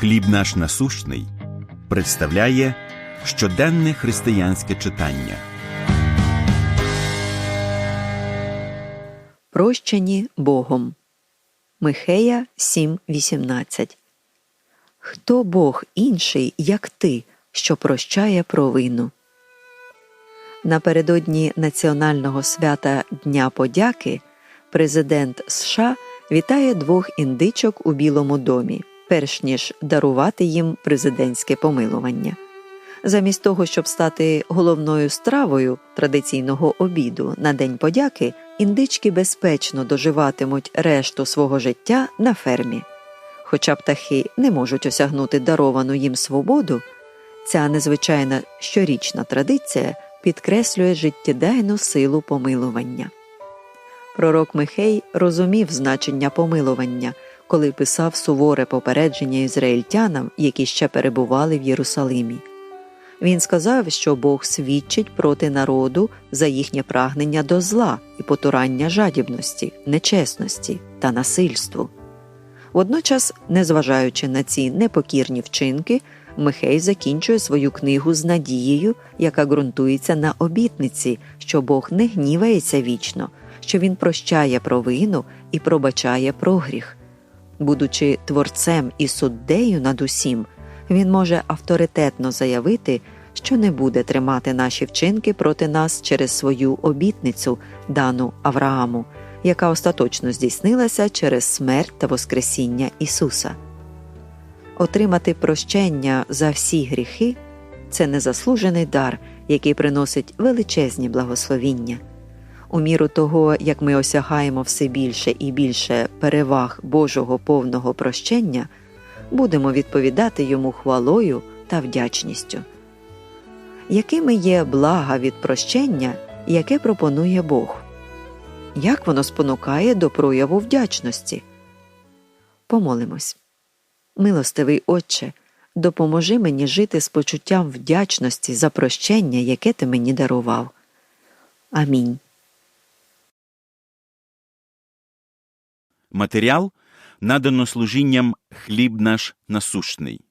Хліб наш насущний представляє щоденне християнське читання. Прощені Богом. Михея 7.18 Хто Бог інший, як ти, що прощає провину? Напередодні національного свята Дня подяки президент США вітає двох індичок у Білому домі, перш ніж дарувати їм президентське помилування. Замість того, щоб стати головною стравою традиційного обіду на День подяки, індички безпечно доживатимуть решту свого життя на фермі. Хоча птахи не можуть осягнути даровану їм свободу, ця незвичайна щорічна традиція підкреслює життєдайну силу помилування. Пророк Михей розумів значення помилування, коли писав суворе попередження ізраїльтянам, які ще перебували в Єрусалимі. Він сказав, що Бог свідчить проти народу за їхнє прагнення до зла і потурання жадібності, нечесності та насильству. Водночас, незважаючи на ці непокірні вчинки, Михей закінчує свою книгу з надією, яка ґрунтується на обітниці, що Бог не гнівається вічно, що Він прощає провину і пробачає прогріх. Будучи творцем і суддею над усім, він може авторитетно заявити, що не буде тримати наші вчинки проти нас через свою обітницю, дану Аврааму, яка остаточно здійснилася через смерть та Воскресіння Ісуса. Отримати прощення за всі гріхи це незаслужений дар, який приносить величезні благословіння. У міру того, як ми осягаємо все більше і більше переваг Божого повного прощення, будемо відповідати йому хвалою та вдячністю. Якими є блага від прощення, яке пропонує Бог? Як воно спонукає до прояву вдячності? Помолимось. Милостивий Отче, допоможи мені жити з почуттям вдячності за прощення, яке ти мені дарував. Амінь. Матеріал надано служінням хліб наш насущний.